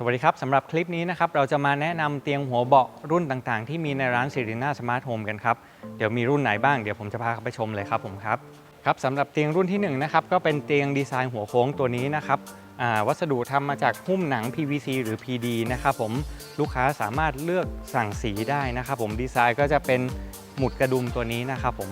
สวัสดีครับสำหรับคลิปนี้นะครับเราจะมาแนะนำเตียงหัวเบาะรุ่นต่างๆ ที่มีในร้านสิรินาสมาร์ทโฮมกันครับ เดี๋ยวมีรุ่นไหนบ้างเดี๋ยวผมจะพาไปชมเลยครับผมครับครับสำหรับเตียงรุ่นที่1นะครับก็เป็นเตียงดีไซน์หัวโค้งตัวนี้นะครับวัสดุทำมาจากหุ้มหนัง PVC หรือ PD นะครับผมลูกค้าสามารถเลือกสั่งสีได้นะครับผมดีไซน์ก็จะเป็นหมุดกระดุมตัวนี้นะครับผม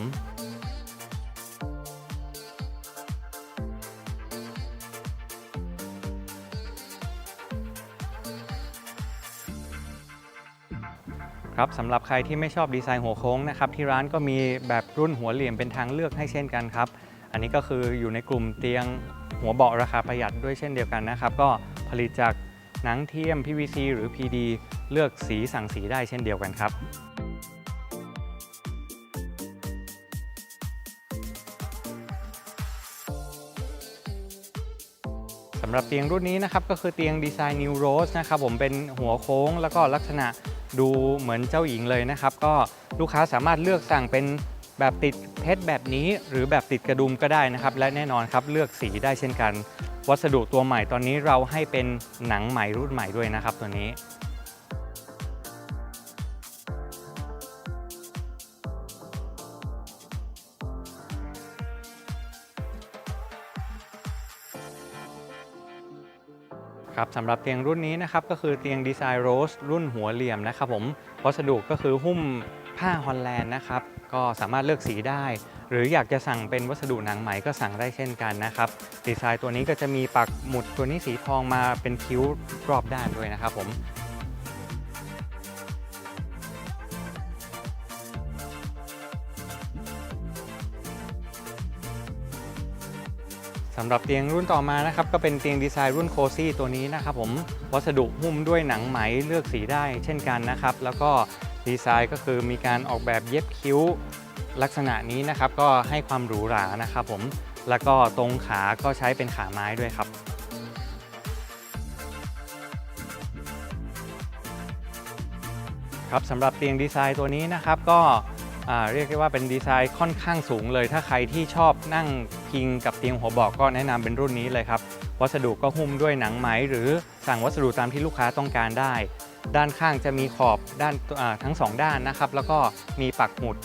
ครับสำหรับใครที่ไม่ชอบดีไซน์หัวโค้งนะครับที่ร้านก็มีแบบรุ่นหัวเหลี่ยมเป็นทางเลือกให้เช่นกันครับ อันนี้ก็คืออยู่ในกลุ่มเตียงหัวเบาะราคาประหยัดด้วยเช่นเดียวกันนะครับ ก็ผลิตจากหนังเทียม PVC หรือ PD เลือกสีสั่งสีได้เช่นเดียวกันครับสำหรับเตียงรุ่นนี้นะครับก็คือเตียงดีไซน์ New Rose นะครับผมเป็นหัวโค้งแล้วก็ลักษณะ ดูเหมือนเจ้าหญิงเลยนะครับ ก็ลูกค้าสามารถเลือกสั่งเป็นแบบติดเพชรแบบนี้ หรือแบบติดกระดุมก็ได้นะครับ และแน่นอนครับเลือกสีได้เช่นกัน วัสดุตัวใหม่ตอนนี้เราให้เป็นหนังใหม่รุ่นใหม่ด้วยนะครับตัวนี้ ครับสำหรับเตียงรุ่นนี้นะครับก็คือเตียงดีไซน์โรสรุ่นหัวเหลี่ยมนะครับผมวัสดุก็คือหุ้มผ้าฮอลแลนด์นะครับก็สามารถเลือกสีได้ หรืออยากจะสั่งเป็นวัสดุหนังไหมก็สั่งได้เช่นกันนะครับดีไซน์ตัวนี้ก็จะมีปักหมุดตัวนี้สีทองมาเป็นคิ้วรอบด้านด้วยนะครับผม สำหรับเตียงรุ่นต่อมานะครับก็เป็นเตียงดีไซน์รุ่นโคซี่ตัวนี้นะครับผมวัสดุหุ้มด้วยหนังไหมเลือกสีได้เช่นกันนะครับ แล้วก็ดีไซน์ก็คือมีการออกแบบเย็บคิ้วลักษณะนี้นะครับ ก็ให้ความหรูหรานะครับผมแล้วก็ตรงขาก็ใช้เป็นขาไม้ด้วยครับครับสำหรับเตียงดีไซน์ตัวนี้นะครับก็ เรียกได้ว่าเป็นดีไซน์ค่อนข้างสูงเลย ถ้าใครที่ชอบนั่งพิงกับเตียงหัวเบอกก็แนะนำเป็นรุ่นนี้เลยครับ วัสดุก็หุ้มด้วยหนังไหม หรือสั่งวัสดุตามที่ลูกค้าต้องการได้ ด้านข้างจะมีขอบด้านทั้งสองด้านนะครับ แล้วก็มีปักหมุด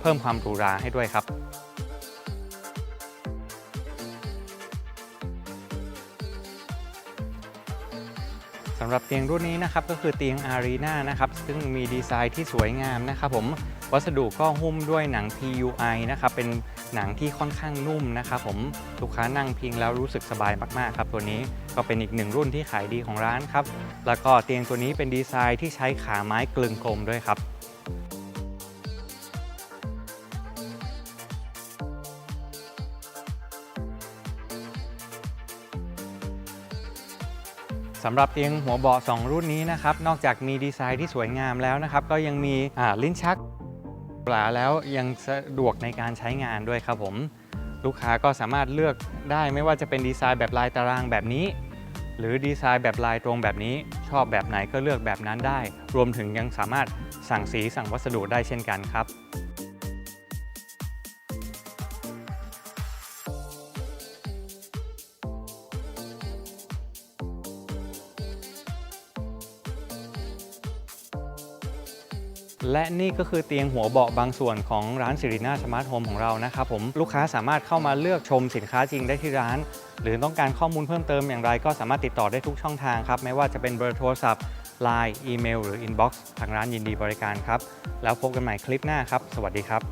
เพิ่มความหรูหราให้ด้วยครับ สำหรับเตียงรุ่นนี้นะครับก็คือเตียงอารีนานะครับซึ่งมีดีไซน์ที่สวยงามนะครับผมวัสดุก็หุ้มด้วยหนัง PUI นะครับเป็นหนังที่ค่อนข้างนุ่มนะครับผมลูกค้านั่งพิงแล้วรู้สึกสบายมากๆครับตัวนี้ก็เป็นอีกหนึ่งรุ่นที่ขายดีของร้านครับแล้วก็เตียงตัวนี้เป็นดีไซน์ที่ใช้ขาไม้กลึงกลมด้วยครับ สำหรับเตียงหัวเบาะ2รุ่นนี้นะครับ นอกจากมีดีไซน์ที่สวยงามแล้วนะครับ ก็ยังมีลิ้นชักปลาแล้วยังสะดวกในการใช้งานด้วยครับผม ลูกค้าก็สามารถเลือกได้ไม่ว่าจะเป็นดีไซน์แบบลายตารางแบบนี้ หรือดีไซน์แบบลายตรงแบบนี้ ชอบแบบไหนก็เลือกแบบนั้นได้ รวมถึงยังสามารถสั่งสีสั่งวัสดุได้เช่นกันครับ และนี่ก็คือเตียงหัวเบาะบางส่วนของร้านสิรินาสมาร์ทโฮมของเรานะครับผมลูกค้าสามารถเข้ามาเลือกชมสินค้าจริงได้ที่ร้าน หรือต้องการข้อมูลเพิ่มเติมอย่างไรก็สามารถติดต่อได้ทุกช่องทางครับ ไม่ว่าจะเป็นเบอร์โทรศัพท์ Line อีเมลหรือ Inbox ทางร้านยินดีบริการครับ แล้วพบกันใหม่คลิปหน้าครับ สวัสดีครับ